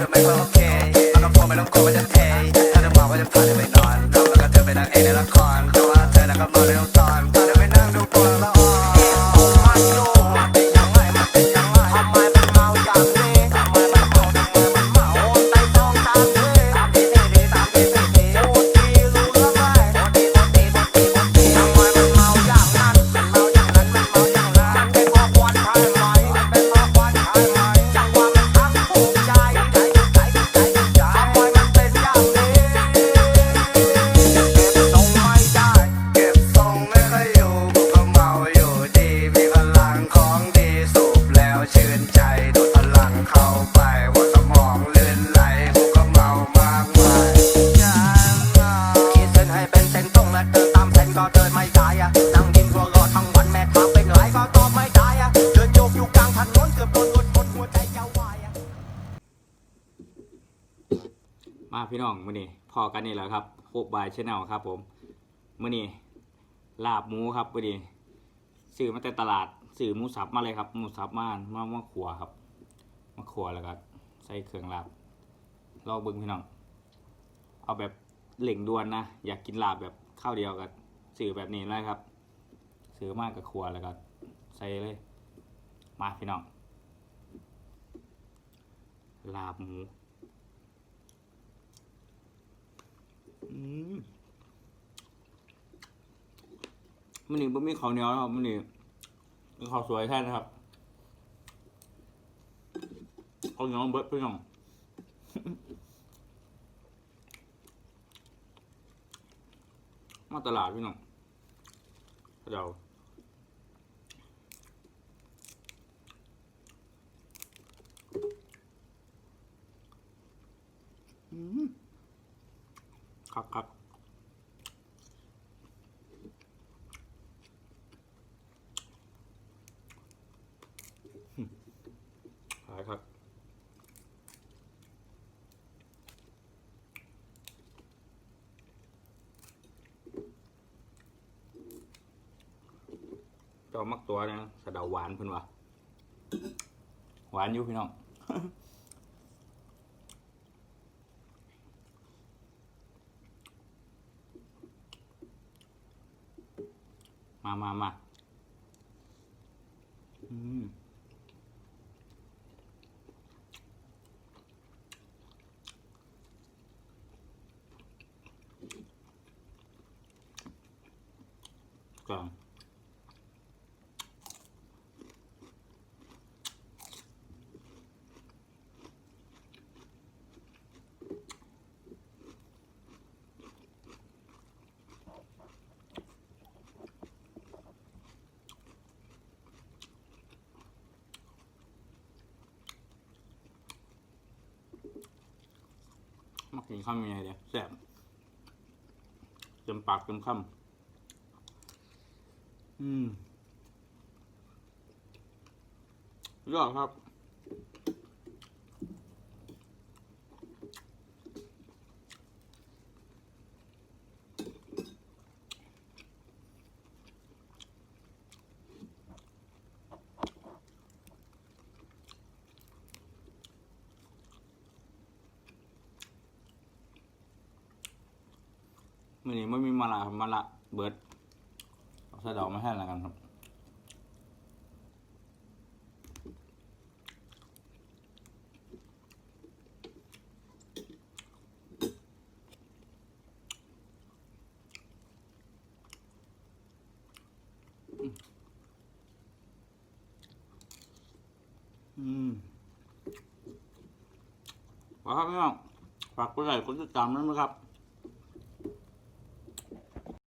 จะไม่ค่โอเคมาก็พอมไม่ต้องกลัวว่าจะเทถ้าจะมาว่าจะพาเธอไปนอน ลางถนนเกือบโดหัวใจจะวายอะมาพี่น้องมื้อนี้พอกันนี่แหละครับโคกบายชแนลครับผมมื้อนี้ลาบหมูครับมื้อนี้ซื้อมาแต่ตลาดซื้อหมูสับมาเลยครับหมูสับมามามาขัวครับมาขัวแล้วก็ใส่เครื่องลาบลองบิ่งพี่น้อง เอาแบบเหล่งด่วนนะอยากกินลาบแบบข้าวเดียวกับซื้อแบบนี้เลยครับซื้อมากกับขัวแล้วก็ใส่เลย มาพี่น้อง ลาบหมูอืมมันนี่บ่มีข้าวเหนียวนะครับมันนี่มีข้าวสวยแท้นะครับข้าวเหนียวเบิดพี่น้องมาตลาดพี่น้องเดี๋ยว ครับครับหายครับจอมักตัวเนี่ยสะเดาหวานเพิ่นวะหวานอยู่พี่น้อง มามามาอืมกลาง กินข้าวยังไงเดี๋ยวแซ่บเต็มปากเต็มคำอืมยอดครับ มื่อนี้ไม่มีมาละมาละเบิร์ดเอาสะเดามาให้แล้วกันครับอืมฝาครับพี่น้องฝากกดไลค์กดติดตามด้วยนะครับ